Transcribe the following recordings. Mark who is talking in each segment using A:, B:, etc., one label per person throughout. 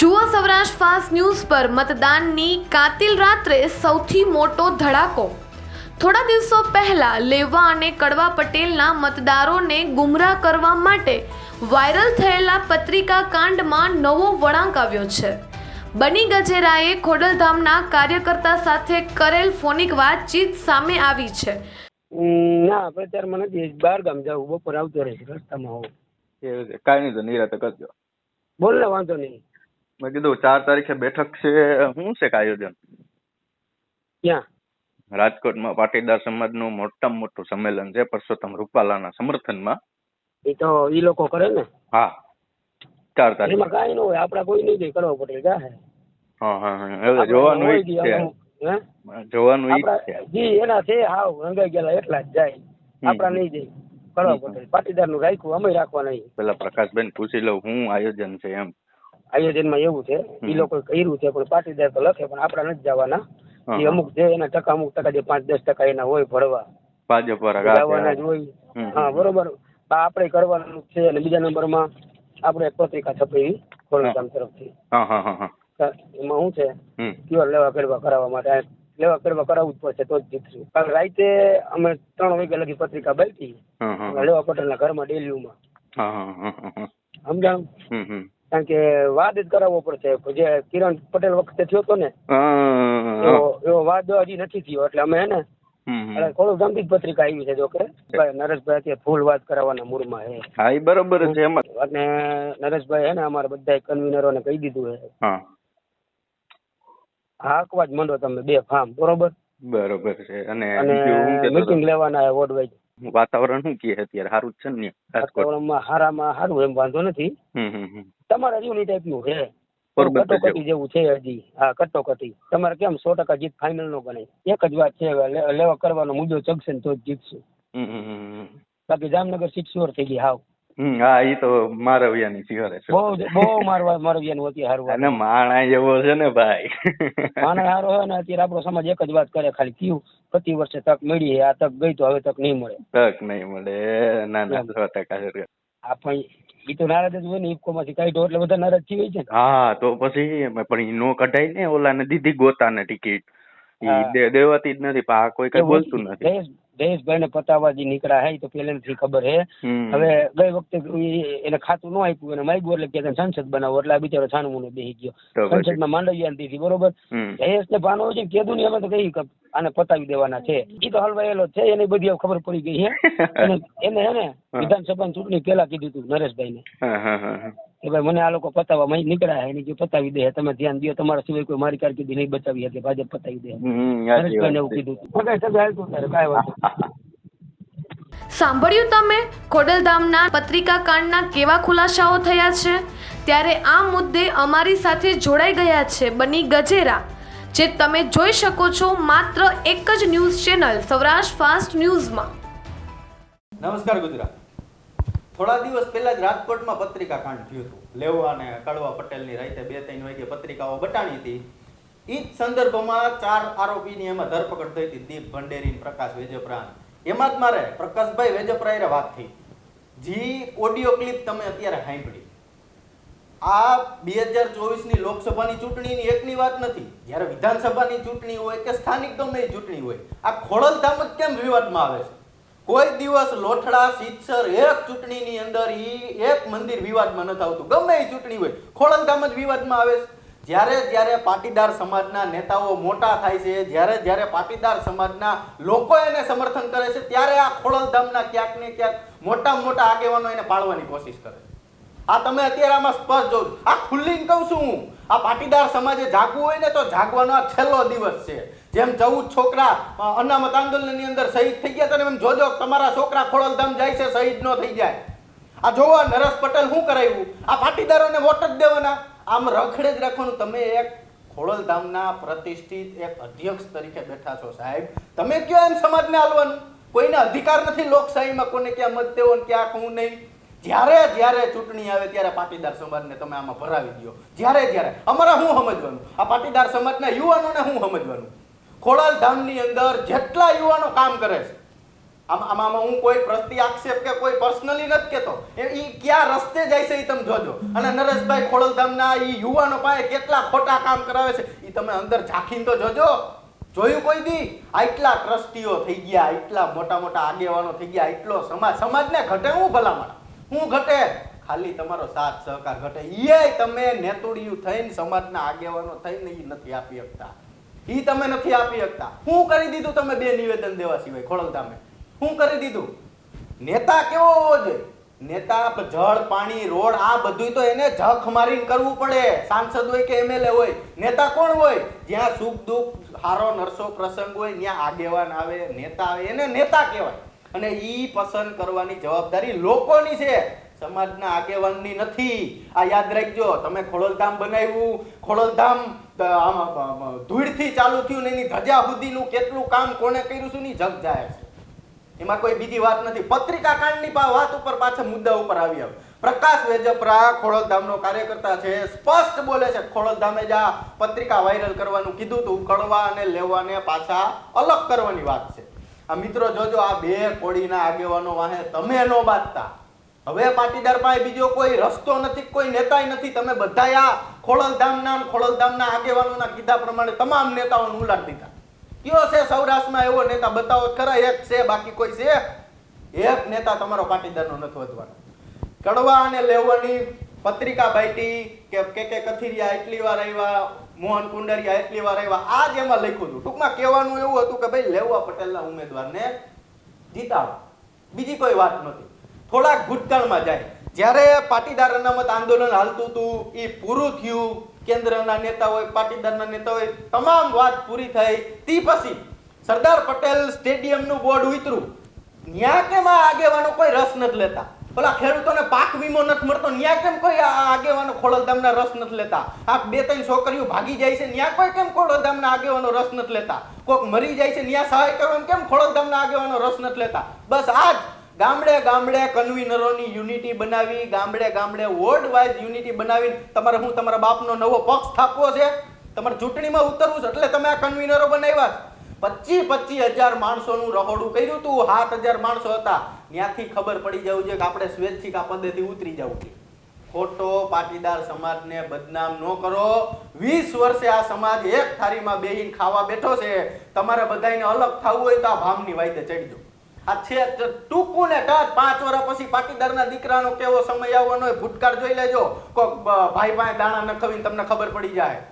A: જુઓ Saurashtra fast news પર મતદાનની કાતિલ રાત્રે સૌથી મોટો ધડાકો. થોડા દિવસો પહેલા લેવા અને કડવા પટેલના મતદારોને ગુમરાહ કરવા માટે વાયરલ થયેલા પત્રિકા કાંડમાં નવો વળાંક આવ્યો છે. બની ગજેરાએ ખોડલધામના કાર્યકર્તા સાથે કરેલ ફોનિક વાતચીત સામે આવી છે.
B: ના પ્રચારમાં નથી બહાર ગામ જાવ બપોર આવતો રહે રસ્તામાં
C: હોવ કાંઈ નહીં તો નિરાતે કરજો.
B: બોલ ને વાંધો નહીં.
C: મેં કીધું ચાર તારીખે બેઠક છે શું છે આયોજન
B: ક્યાં?
C: રાજકોટમાં પાટીદાર સમાજનું મોટામાં મોટું સંમેલન છે પરસોત્તમ રૂપાલાના સમર્થનમાં.
B: એ તો ઈ લોકો કરે ને?
C: હા ચાર તારીખ.
B: એમાં કાંઈ ન હોય આપડા કોઈ નહીં જાય કરવા પડે જાહે
C: હા. હા હા જોવાનું ઈ જ છે. જોવાનું ઈ જ છે.
B: જી એના છે હાવ રંગાઈ ગયેલા એટલા જ જાય. આપડા નહીં જાય કરવા પડે પાટીદારનું રાખ્યું અમે રાખવા નહીં
C: પેલા પ્રકાશબેન પૂછી લઉં હું આયોજન છે એમ.
B: આયોજનમાં એવું છે
C: એ
B: લોકો કર્યું છે પણ પાટીદાર તો લખે પણ આપડા નથી જવાના. એ અમુક જે એના ટકા અમુક ટકા જે પાંચ દસ ટકા એના હોય ભરવા
C: ભાજપ
B: જવાના જ હોય. હા બરોબર. આ આપણે કરવાનું છે અને બીજા નંબરમાં આપણે પત્રિકા છપાવી ખોડલધામ તરફથી. એમાં શું છે? ક્યુઆર લેવા કરવા કરાવવા માટે. લેવા કરવા કરાવવું જ પડશે તો જ જીતશું. કાલ રાતે અમે ત્રણ વાગ્યા લગી પત્રિકા બાકી લેવા પટેલના ઘરમાં
C: હા
B: સમજાણું? કારણ કે વાદ જ કરાવવો પડશે. જે કિરણ પટેલ વખતે થયો હતો ને એવો વાદ હજી નથી થયો. એટલે અમે હે ને થોડું જ પત્રિકા આવી છે જો કે નરેશભાઈ અત્યારે ફૂલ વાત કરાવવાના મૂળમાં હે.
C: હા એ બરોબર છે
B: અને નરેશભાઈ હે ને અમારા બધા કન્વીનરોને કહી દીધું
C: હે.
B: હાકવા જ માંડો તમે બે ફાર્મ બરોબર?
C: બરોબર છે. અને
B: મીટિંગ લેવાના વોર્ડ વાઇઝ?
C: વાતાવરણ શું કહે અત્યારે? સારું જ છે ને
B: વાતાવરણમાં હારામાં સારું એમ વાંધો નથી. તમારા જેવું ટાઈપનું છે. કટોકટી જેવું. છે હજી. હા કટોકટી. તમારે કેમ સો ટકા જીત ફાઇનલ નો ગણાય? એક જ વાત છે લેવા કરવાનો મુદ્દો ચગશે ને તો જ જીતશું. બાકી જામનગર સીટ શ્યોર થઈ ગઈ હાવ.
C: હા એ તો મારવિયાની સિંહરે છે.
B: બહુ બહુ મારવા મારવિયાનું હતી હારું
C: અને માણા એવો છે ને ભાઈ.
B: માણા હારો હોય ને અત્યારે આપણો સમાજ એક જ વાત કરે ખાલી કયું પ્રતિ વર્ષે તક મળી આ તક ગઈ તો હવે તક નહીં મળે.
C: તક નહીં મળે. ના ના સો ટકા છે
B: આ પણ ઈ તો નારાજ જ હોય ને ઇફકોમાંથી કાઢો એટલે બધા નારાજ થઈ હોય છે
C: હા તો પછી પણ ઈ નો કઢાય ને ઓલાને દીધી ગોતા ને ટિકિટ. ઈ દેવાતી જ નથી આ કોઈ કઈ બોલતું નથી.
B: જયેશ જયેશભાઈ ને પતાવા જે નીકળ્યા હે તો પેલેથી ખબર હે. હવે ગઈ વખતે એને ખાતું ન આપ્યું એને માગ્યું એટલે કે સંસદ બનાવો એટલે આ બિચારો છાનું મુનું બેસી
C: તો
B: ગયો. સંસદમાં માંડવિયા દીધી બરોબર. જયેશ ને ભાનો હોય છે ને કીધું નહીં અમે તો કહી આને પતાવી દેવાના છે. એ તો હલવાયેલો છે એને બધી ખબર પડી ગઈ છે એને એને હે ને વિધાનસભાની ચૂંટણી પેલા કીધું હતું નરેશભાઈ ને
C: હા, હા, હા, હા.
B: કે ભાઈ મને આ લોકો પતાવવા માં નીકળ્યા એને કે પતાવી દે તમે ધ્યાન દો તમારા સિવાય કોઈ મારી કારકિર્દી નહીં બચાવી શકે ભાજપ પતાવી દે એવું કીધું હતું ઓકે, સગા હાલતું તારે કાંઈ વાંધો
A: સાંભળ્યું તમે? ખોડલધામના પત્રિકા કાંડના કેવા ખુલાસાઓ થયા છે? ત્યારે આ મુદ્દે અમારી સાથે જોડાઈ ગયા છે બની ગજેરા જે તમે જોઈ શકો છો માત્ર એક જ ન્યૂઝ ચેનલ સૌરાષ્ટ્ર ફાસ્ટ ન્યૂઝમાં.
D: નમસ્કાર ગુજરાત. થોડા દિવસ પહેલા જ રાજકોટમાં પત્રિકા કાંડ થયું હતું. લેવા અને કડવા પટેલની રાતે બે ત્રણ વાગે પત્રિકાઓ બટાણી હતી. એ જ સંદર્ભમાં ચાર આરોપીની એમાં ધરપકડ થઈ હતી દીપ ભંડેરી પ્રકાશ વેજપરાણ. એમાં જ મારે પ્રકાશભાઈ વેજપરાયરે વાત થઈ. જી, ઓડિયો ક્લિપ તમે અત્યારે સાંભળી. આ બે હજાર ચોવીસની લોકસભાની ચૂંટણીની એકની વાત નથી. જ્યારે વિધાનસભાની ચૂંટણી હોય કે સ્થાનિક ગમે ચૂંટણી હોય, આ ખોડલધામ જ કેમ વિવાદમાં આવે છે? કોઈ દિવસ લોઠડા સિત્સર એક ચૂંટણીની અંદર ઈ એક મંદિર વિવાદમાં નથી આવતું ગમે એ ચૂંટણી હોય. ખોડલધામ જ વિવાદમાં આવે છે. જ્યારે જ્યારે પાટીદાર સમાજના નેતાઓ મોટા થાય છે, જ્યારે જ્યારે પાટીદાર સમાજના લોકો એને સમર્થન કરે છે, ત્યારે આ ખોડલધામના ક્યાંક ને ક્યાંક મોટા મોટા આગેવાનો એને પાડવાની કોશિશ કરે છે. આ તમે અત્યારે આમાં સ્પષ્ટ જોઉં આ ખુલ્લીને કહું છું હું. આ પાટીદાર સમાજે જાગવું હોય ને તો જાગવાનો આ છેલ્લો દિવસ છે. જેમ ચૌદ છોકરા અનામત આંદોલનની અંદર શહીદ થઈ ગયા તમે એમ જોજો, તમારા છોકરા ખોડલધામ જાય છે, શહીદ ન થઈ જાય. આ જોવો નરેશ પટેલ શું કરાવ્યું? આ પાટીદારોને વોટ જ દેવાના? આમ રખડે જ રાખવાનું. તમે એક ખોડલધામના પ્રતિષ્ઠિત એક અધ્યક્ષ તરીકે બેઠા છો, સાહેબ. તમે કયો એમ સમાજને આલવાનું કોઈને અધિકાર નથી લોકશાહીમાં કોને ક્યાં મત દેવો ક્યાં હું નહીં. જ્યારે જ્યારે ચૂંટણી આવે ત્યારે પાટીદાર સમાજને તમે આમાં ભરાવી દો જ્યારે જ્યારે. અમારા શું સમજવાનું? આ પાટીદાર સમાજના યુવાનોને શું સમજવાનું? ખોડાલ ધામની અંદર જેટલા યુવાનો કામ કરે છે, આમાં આમાં હું કોઈ પ્રતિ આક્ષેપ કે કોઈ પર્સનલી નથી કેતો. એ ક્યાં રસ્તે જાય છે એ તમે જોજો. અને નરેશભાઈ ખોડલધામના એ યુવાનો પાસે કેટલા ખોટા કામ કરાવે છે એ તમે અંદર ઝાંખીને તો જોજો. જોયું કોઈ દી? આટલા ટ્રસ્ટીઓ થઈ ગયા, આટલા મોટા મોટા આગેવાનો થઈ ગયા એટલો સમાજ. સમાજને ઘટે હું ભલામણ? હું ઘટે? ખાલી તમારો સાથ સહકાર ઘટે. એ તમે નેતુડિયું થઈને સમાજના આગેવાનો થઈને એ નથી આપી શકતા. ઈ તમે નથી આપી શકતા. હું કરી દીધું તમે બે નિવેદન દેવા સિવાય ખોળલધામે હું કરી દીધું. નેતા કેવો હોવો જોઈએ? નેતા જળ, પાણી, રોડ, આ બધું તો એને જખ મારીને કરવું પડે. સાંસદ હોય કે એમએલએ હોય, નેતા કોણ હોય? જ્યાં સુખ, દુઃખ, હારો, નરસો, પ્રસંગ હોય, ત્યાં આગેવાન આવે, નેતા આવે, એને નેતા કહેવાય. અને ઈ પસંદ કરવાની જવાબદારી લોકોની છે. સમાજના આગેવાનની નથી. આ યાદ રાખજો, તમે ખોડલધામ બનાવ્યું. ખોડલધામ ધૂળથી ચાલુ થયું એની ધજા સુધીનું કેટલું કામ કોણે કર્યું છે ને જગ જાય છે. એમાં કોઈ બીજી વાત નથી. પત્રિકા કાંડની વાત ઉપર પાછા મુદ્દા ઉપર આવી આવ. પ્રકાશ વેજપરા ખોડલધામનો કાર્યકર્તા છે. સ્પષ્ટ બોલે છે, ખોડલધામે જ આ પત્રિકા વાયરલ કરવાનું કીધું હતું કડવા અને લેવાને પાછા અલગ કરવાની વાત છે. આ મિત્રો જોજો, આ બે કોડીના આગેવાનો વાહે તમે નો બાંધતા. હવે પાટીદાર પાસે બીજો કોઈ રસ્તો નથી, કોઈ નેતાય નથી. તમે બધા આ ખોડલધામના ખોડલધામના આગેવાનોના કીધા પ્રમાણે તમામ નેતાઓને ઉલાડી દીધા. કયો છે સૌરાષ્ટ્રમાં એવો નેતા? બતાવો ખરા, એક છે, બાકી કોઈ છે? એક નેતા તમારો પાટીદારનો નથી વધવાનો. કડવા અને લેવાની પત્રિકા બાઈટી કે કે કે કથિરિયા એટલી વાર આવ્યા મોહન કુંડરિયા એટલી વાર આવ્યા આ જ એમાં લખ્યું હતું. ટૂંકમાં કહેવાનું એવું હતું કે ભાઈ, લેવા પટેલના ઉમેદવારને જીતાડો. બીજી કોઈ વાત નથી. થોડાક ભૂતકાળમાં જાય. જ્યારે પાટીદાર અનામત આંદોલન હાલતું હતું, એ પૂરું થયું. કેન્દ્રના નેતા હોય, પાટીદારના નેતા હોય, તમામ વાત પૂરી થઈ. તે પછી સરદાર પટેલ સ્ટેડિયમનું બોર્ડ ઉતર્યું ન્યા કેમ આ આગેવાનો કોઈ રસ નથી લેતા? પેલા ખેડૂતોને પાક વીમો નથી મળતો, ન્યા કેમ કોઈ આગેવાનો ખોડલધામના રસ નથી લેતા? આ બે ત્રણ છોકરીઓ ભાગી જાય છે, ન્યા કોઈ કેમ ખોડલધામના આગેવાનો રસ નથી લેતા? કોક મરી જાય છે, ન્યા સહાય કરવા કેમ ખોડલધામના આગેવાનો રસ નથી લેતા? બસ આજ ગામડે ગામડે કન્વીનરોની યુનિટી બનાવી, ગામડે ગામડે વોર્ડ વાઇઝ યુનિટી બનાવી તમારે હું તમારા બાપનો નવો પક્ષ સ્થાપવો છે? તમારે ચૂંટણીમાં ઉતરવું છે? એટલે તમે આ કન્વીનરો બનાવ્યા પચીસ પચીસ હજાર માણસોનું રહોડું કર્યું હતું સાત હજાર માણસો હતા. ત્યાંથી ખબર પડી જવું છે કે આપણે સ્વૈચ્છિક આ પદ્ધતિ ઉતરી જવું છે. ખોટો પાટીદાર સમાજને બદનામ ન કરો. વીસ વર્ષે આ સમાજ એક થાળીમાં બેહીને ખાવા બેઠો છે. તમારે બધાયને અલગ થવું હોય તો આ ભામની વાયદે ચડજો. આ છે ટૂંકું ને ટચ પાંચ વર્ષ પછી પાટીદારના દીકરાનો કેવો સમય આવવાનો હોય જોઈ લેજો. કોક ભાઈ ભાઈ દાણા નખવીને તમને ખબર પડી જાય.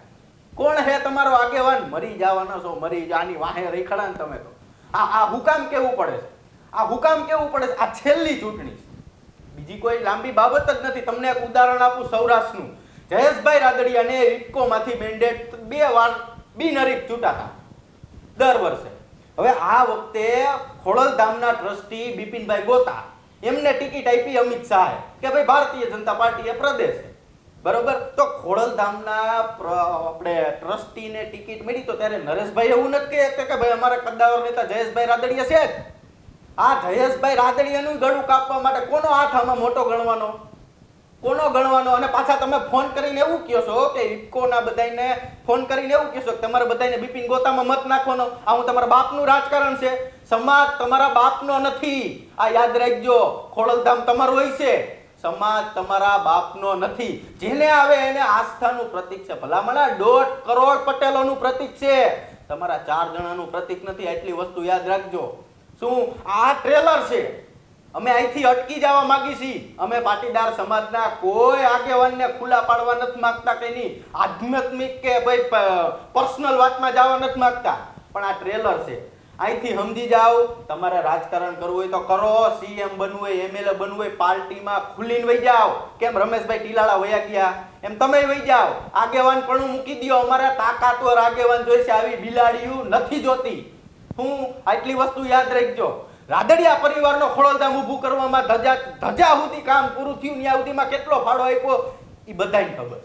D: કોણ હે તમારો આગેવાન? મરી જવાના છો, મરી જાની વાહે રેખડા તમે તો. આ આ હુકામ કેવું પડે છે? આ હુકામ કેવું પડે છે? આ છેલ્લી ચૂંટણી છે. બીજી કોઈ લાંબી બાબત જ નથી. તમને એક ઉદાહરણ આપું સૌરાષ્ટ્રનું. જયેશભાઈ રાદડિયાને ઇફકોમાંથી મેન્ડેટ બે વાર બિનહરીફ ચૂંટાતા. દર વર્ષે. હવે આ વખતે ખોડલધામના ટ્રસ્ટી બિપિનભાઈ ગોતા એમને ટિકિટ આપી અમિત શાહે કે ભાઈ ભારતીય જનતા પાર્ટી એ પ્રદેશ બરોબર? તો ખોડલધામના આપણે ટ્રસ્ટીને ટિકિટ મળી તો ત્યારે નરેશભાઈ એવું નથી કહેતા કે ભાઈ અમારા કદ્દાવર નેતા જયેશભાઈ રાદડિયા છે આ જયેશભાઈ રાદડિયાનું ગળું કાપવા માટે કોનો હાથ આમાં મોટો ગણવાનો? કોનો ગણવાનો? અને પાછા તમે ફોન કરીને એવું કહો છો કે ઇફકોના બધાયને ફોન કરીને એવું કહો છો કે તમારે બધાયને બિપિન ગોતામાં મત નાખવાનો. આ હું તમારા બાપનું રાજકારણ છે. સમાજ તમારા બાપનો નથી. આ યાદ રાખજો, ખોડલધામ તમારું હોય છે. સમાજ તમારા બાપનો નથી. જેને આવે એને આસ્થાનું પ્રતીક છે. ભલામણા દોઢ કરોડ પટેલોનું પ્રતીક છે. તમારા ચાર જણાનું પ્રતીક નથી. આટલી વસ્તુ યાદ રાખજો. શું? આ ટ્રેલર છે. અમે અહીંથી અટકી જવા માંગી છીએ. અમે પાટીદાર સમાજના કોઈ આગેવાનને ખુલ્લા પાડવા નથી માંગતા કે નહીં. આધ્યાત્મિક કે ભાઈ પર્સનલ વાતમાં જવા નથી માંગતા. પણ આ ટ્રેલર છે. અહીંથી સમજી જાઓ, તમારે રાજકારણ કરવું હોય તો કરો. સીએમ બનવું હોય એમએલએ બનવું હોય, પાર્ટીમાં ખુલીને વહી જાઓ. કેમ? રમેશભાઈ ટીલાળા વયા ગયા. એમ તમે વહી જાઓ. આગેવાન પણ મૂકી દો અમારા તાકાતવર આગેવાન જોઈશે. આવી બિલાડીયું નથી જોતી. હું આટલી વસ્તુ યાદ રાખજો. રાદડિયા પરિવારનો ખોળલધામ ઊભું કરવામાં ધજા ધજા સુધી કામ પૂરું થયું. ત્યાં સુધીમાં કેટલો ફાળો આપ્યો? એ બધાને ખબર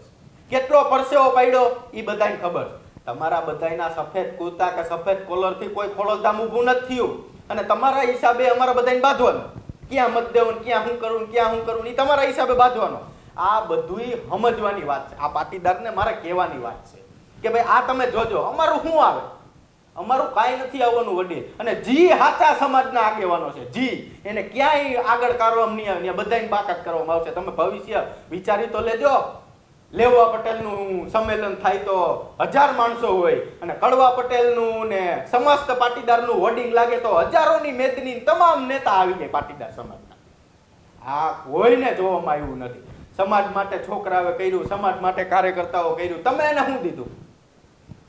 D: કેટલો પરસેવો પાડ્યો? એ બધાને ખબર તમારા બધાયના સફેદ કુર્તા કે સફેદ કોલરથી કોઈ ખોળલધામ ઊભું નથી થયું. અને તમારા હિસાબે અમારા બધાને બાંધવાનું. ક્યાં મત દેવું ક્યાં હું કરું, ક્યાં હું કરું એ તમારા હિસાબે બાંધવાનો. આ બધુંય સમજવાની વાત છે. આ પાટીદારને મારે કહેવાની વાત છે કે ભાઈ આ તમે જોજો, અમારું શું આવે? અમારું કાંઈ નથી આવવાનું વડીલ અને જી હાચા સમાજના આગેવાનો છે. જી. એને ક્યાંય આગળ કરવામાં નહીં આવે. બધાની બાકાત કરવામાં આવશે. તમે ભવિષ્ય વિચારી તો લેજો. લેવા પટેલનું સંમેલન થાય તો હજાર માણસો હોય અને કડવા પટેલનું ને સમસ્ત પાટીદારનું હોર્ડિંગ લાગે તો હજારોની મેદની તમામ નેતા આવી જાય પાટીદાર સમાજના. આ કોઈને જોવામાં આવ્યું નથી. સમાજ માટે છોકરાઓએ કર્યું, સમાજ માટે કાર્યકર્તાઓ કર્યું. તમે એને શું દીધું?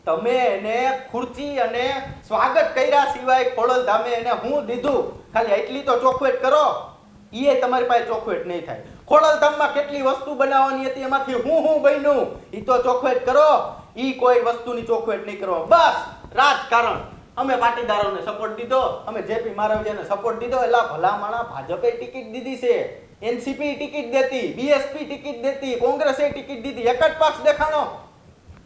D: તમે એને ખુરચી અને સ્વાગત કર્યા સિવાય ખોડલ ધામે એને હું દીધું? ખાલી એટલી તો ચોખવેટ કરો. એ તમારી પાસે ચોખવેટ નહીં થાય. ખોડલ ધામમાં કેટલી વસ્તુ બનાવવાની હતી? એમાંથી હું હું બન્યું? એ તો ચોખવેટ કરો. એ કોઈ વસ્તુની ચોખવેટ નહીં કરો. બસ, રાજકારણ. અમે પાટીદારોને સપોર્ટ દીધો. અમે જેપી મારવિયાને સપોર્ટ દીધો. એટલે ભલા માણા ભાજપે ટિકિટ દીધી છે. એનસીપી ટિકિટ દેતી, બીએસપી ટિકિટ દેતી, કોંગ્રેસે ટિકિટ દીધી. એક જ પક્ષ દેખાણો.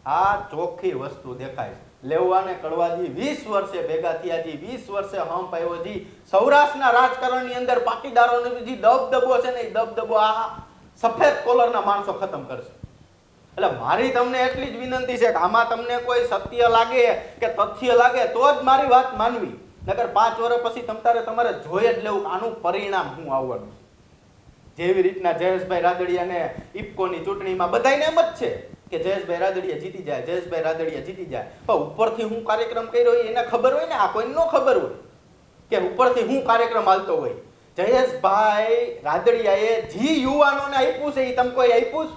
D: આ ચોખ્ખી વસ્તુ દેખાય છે. લેવાને કડવાજી વીસ વર્ષે ભેગા થયા જી, વીસ વર્ષે હમ જી. સૌરાષ્ટ્રના રાજકારણની અંદર પાટીદારોનો જે દબદબો છે ને એ દબદબો આ સફેદ કોલરના માણસો ખતમ કરશે. એટલે મારી તમને એટલી જ વિનંતી છે કે આમાં તમને કોઈ સત્ય લાગે કે તથ્ય લાગે તો જ મારી વાત માનવી. નકર પાંચ વર્ષ પછી તમતારે તમારે જોઈ જ લેવું આનું પરિણામ શું આવવાનું જેવી રીતના જયેશભાઈ રાદડિયાને ઇફકોની ચૂંટણીમાં બધાને એમ જ છે. કે જયેશભાઈ રાદડિયા જીતી જાય જયેશભાઈ રાદડિયા જીતી જાય. પણ ઉપરથી હું કાર્યક્રમ કર્યો હોય એને ખબર હોય ને, આ કોઈને ન ખબર હોય કે ઉપરથી હું કાર્યક્રમ હાલતો હોય. જયેશભાઈ રાદડિયાએ જી યુવાનોને આપ્યું છે એ તમે કોઈ આપ્યું?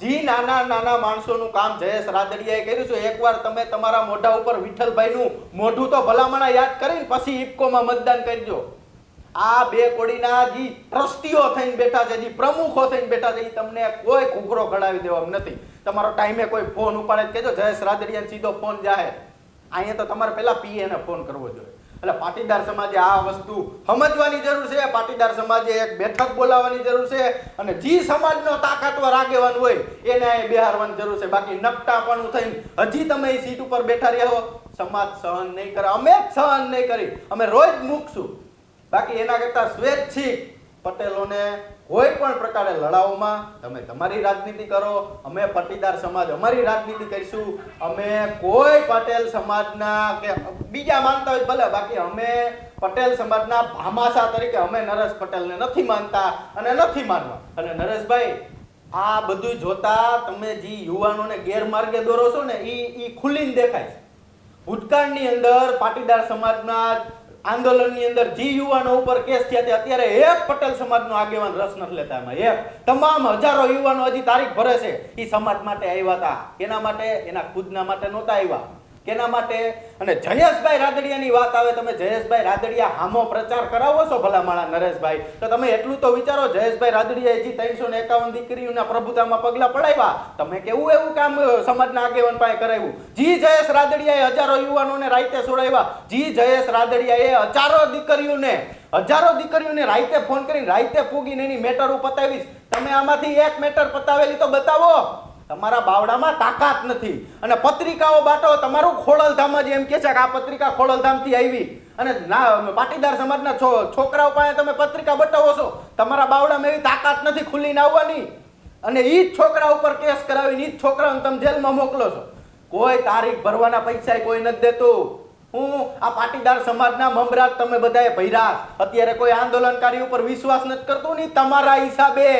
D: જી નાના નાના માણસોનું કામ જયેશ રાદડિયાએ કર્યું છે. એકવાર તમે તમારા મોઢા ઉપર વિઠ્ઠલભાઈનું મોઢું તો ભલામણા યાદ કરીને પછી ઇફકોમાં મતદાન કરજો. આ બે કોડીના જે ટ્રસ્ટીઓ થઈને બેઠા છે, જે પ્રમુખો થઈને બેઠા છે એ તમને કોઈ ઘૂઘરો ઘડાવી દેવા નથી. તમારો ટાઈમે કોઈ ફોન ઉપાડે કેજો જયેશ રાદડિયાને સીધો ફોન જાહે. અહીંયા તો તમારે પહેલા પીએ ને ફોન કરવો જોઈએ. એટલે પાટીદાર સમાજે આ વસ્તુ સમજવાની જરૂર છે, પાટીદાર સમાજે એક બેઠક બોલાવવાની જરૂર છે, અને જે સમાજનો તાકાતવર આગેવાન હોય, એને એ બેહારવાની જરૂર છે. બાકી નકટાપણું થઈને હજી તમે એ સીટ ઉપર બેઠા રહ્યા હો સમાજ સહન નહીં કરે. અમે જ સહન નહીં કરી. અમે રોજ મૂકશું. બાકી એના કરતા સ્વૈચ્છિક પટેલોને કોઈ પણ પ્રકારે લડાવવામાં તમે તમારી રાજનીતિ કરો, અમે પટીદાર સમાજ અમારી રાજનીતિ કરીશું, અમે કોઈ પટેલ સમાજના કે બીજા માનતા હોય ભલે, બાકી અમે પટેલ સમાજના ભામાસા તરીકે અમે નરેશ પટેલને નથી માનતા અને નથી માનવા. અને નરેશભાઈ, આ બધું જોતા તમે જે યુવાનોને ગેરમાર્ગે દોરો છો ને એ એ ખુલ્લીને દેખાય છે. ભૂતકાળની અંદર પાટીદાર સમાજના આંદોલનની અંદર જે યુવાનો ઉપર કેસ થયા તે અત્યારે એક પટેલ સમાજનો આગેવાન રસ નથી લેતા એમાં. એક, તમામ હજારો યુવાનો હજી તારીખ ભરે છે. એ સમાજ માટે આવ્યા હતા. એના માટે, એના ખુદના માટે નહોતા આવ્યા. કેના માટે? અને જયેશભાઈ રાદડિયાની વાત આવે, તમે જયેશભાઈ રાદડિયા હામો પ્રચાર કરાવો છો, ભલામાણા નરેશભાઈ? તો તમે એટલું તો વિચારો, જયેશભાઈ રાદડિયાએ જે ત્રણસો ને એકાવન દીકરીઓના પ્રભુતામાં પગલાં પડાવ્યા, તમે કેવું એવું કામ સમાજના આગેવાન પાસે કરાવ્યું? જી જયેશ રાદડિયાએ હજારો યુવાનોને રાઈતે છોડાવ્યા. જી જયેશ રાદડિયાએ હજારો દીકરીઓને હજારો દીકરીઓને રાઈતે ફોન કરીને રાઈતે પૂગીને એની મેટરો પતાવીશ. તમે આમાંથી એક મેટર પતાવેલી તો બતાવો. તમારા બાવડામાં તાકાત નથી. અને પત્રિકાઓ બાટો, તમારું ખોડલધામ જ એમ કે છે કે આ પત્રિકા ખોડલધામથી આવી. અને ના, પાટીદાર સમાજના છોકરાઓ પાસે તમે પત્રિકા બતાવો છો. તમારા બાવડામાં એવી તાકાત નથી ખુલીને આવવાની. અને એ જ છોકરા ઉપર કેસ કરાવીને એ જ છોકરાઓને તમે જેલમાં મોકલો છો. કોઈ તારીખ ભરવાના પૈસા કોઈ નથી દેતું. હું આ પાટીદાર સમાજના મમરાજ તમે બધાએ ભર્યા. અત્યારે કોઈ આંદોલનકારી ઉપર વિશ્વાસ નથી કરતું નહીં તમારા હિસાબે.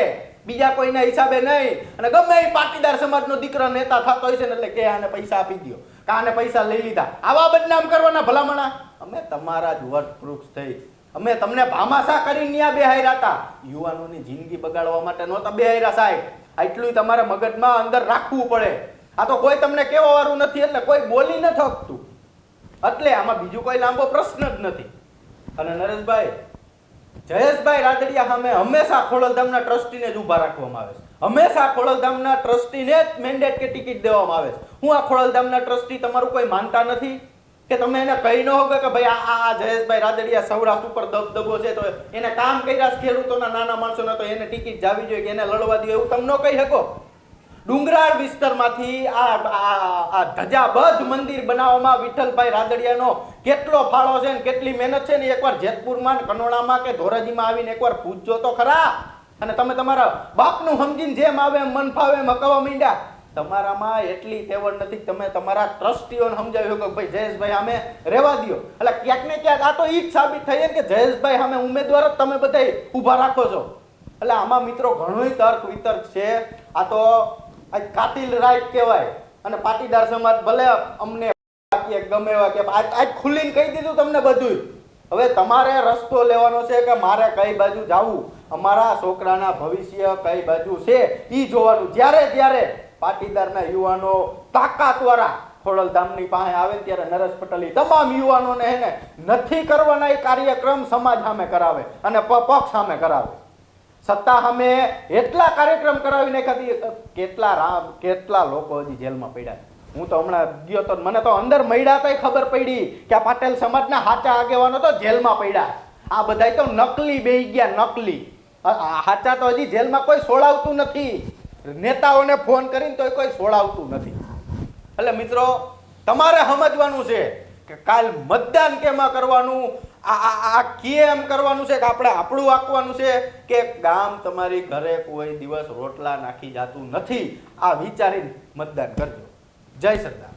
D: બીજા કોઈના હિસાબે નહીં. અને ગમે એ પાટીદાર સમાજનો દીકરો નેતા થતો હોય છે ને એટલે કે આને પૈસા આપી દ્યો. કે આને પૈસા લઈ લીધા. આવા બદનામ કરવાના ભલામણા? અમે તમારા જ વટવૃક્ષ થઈ. અમે તમને ભામાશા કરીને ન્યા બેહાર્યા હતા. યુવાનોની જિંદગી બગાડવા માટે નહોતા બેહાર્યા સાહેબ. આટલું તમારે મગજમાં અંદર રાખવું પડે. આ તો કોઈ તમને કેવા વાળું નથી એટલે કોઈ બોલી ન થકતું એટલે આમાં બીજું કોઈ લાંબો પ્રશ્ન જ નથી. અને નરેશભાઈ જયેશભાઈ રાદડિયા સામે હંમેશા ખોડલધામના ટ્રસ્ટીને જ ઊભા રાખવામાં આવે છે. હંમેશા ખોડલધામના ટ્રસ્ટીને જ મેન્ડેટ કે ટિકિટ દેવામાં આવે છે. હું આ ખોડલધામના ટ્રસ્ટી તમારું કોઈ માનતા નથી? કે તમે એને કહી ન હોગે કે ભાઈ આ આ જયેશભાઈ રાદડિયા સૌરાષ્ટ્ર ઉપર દબદબો છે, તો એને કામ કર્યા ખેડૂતોના નાના માણસોને, તો એને ટિકિટ જાવી જોઈએ કે એને લડવા દો એવું તમે ન કહી શકો. ડુંગરાળ વિસ્તારમાંથી આ આ ધજાબદ્ધ મંદિર બનાવવામાં વિઠ્ઠલભાઈ રાદડિયાનો કેટલો ફાળો છે ને કેટલી મહેનત છે ને એકવાર જેતપુરમાં કનોડામાં કે ધોરાજીમાં આવીને એકવાર પૂછજો તો ખરા. અને તમે તમારા બાપનું સમજીને જેમ આવે એમ મન ફાવે એમ હકવા માંડ્યા. તમારામાં એટલી તેવડ નથી તમે તમારા ટ્રસ્ટીઓને સમજાવ્યું કે ભાઈ જયેશભાઈ અમે રહેવા દ્યો. એટલે ક્યાંક ને ક્યાંક આ તો ઈ જ સાબિત થઈ કે જયેશભાઈ અમે ઉમેદવાર જ તમે બધા ઊભા રાખો છો. એટલે આમાં મિત્રો ઘણોય તર્ક વિતર્ક છે. આ તો આ કાતિલ રાઈટ કહેવાય. અને પાટીદાર સમાજ ભલે અમને ગમે એવા કે આજ ખુલ્લીને કહી દીધું તમને બધું હવે તમારે રસ્તો લેવાનો છે કે મારે કઈ બાજુ જવું? અમારા છોકરાના ભવિષ્ય કઈ બાજુ છે? એ જોવાનું. જ્યારે જ્યારે પાટીદારના યુવાનો તાકાતવાળા ખોડલધામની પાસે આવે ત્યારે નરેશ પટેલ તમામ યુવાનોને હે ને નથી કરવાના એ કાર્યક્રમ સમાજ સામે કરાવે અને પક્ષ સામે કરાવે. સત્તા સામે એટલા કાર્યક્રમ કરાવી નાખ્યા કેટલા રામ, કેટલા લોકો હજી જેલમાં પડ્યા હું તો હમણાં ગયો તો મને તો અંદર મળ્યા તોય ખબર પડી કે આ પાટેલ સમાજના હાચા આગેવાનો તો જેલમાં પડ્યા આ બધાય તો નકલી બેહી ગયા, નકલી. હાચા તો હજી જેલમાં કોઈ સોળાવતું નથી. નેતાઓને ફોન કરીને તો કોઈ સોળાવતું નથી. એટલે મિત્રો, તમારે સમજવાનું છે કે કાલ મતદાન કેમાં કરવાનું? આ આ આ એમ કરવાનું છે કે આપણે આપણું આંકવાનું છે કે ગામ તમારી ઘરે કોઈ દિવસ રોટલા નાખી જાતું નથી. આ વિચારીને મતદાન કરજો. જય સરદાર.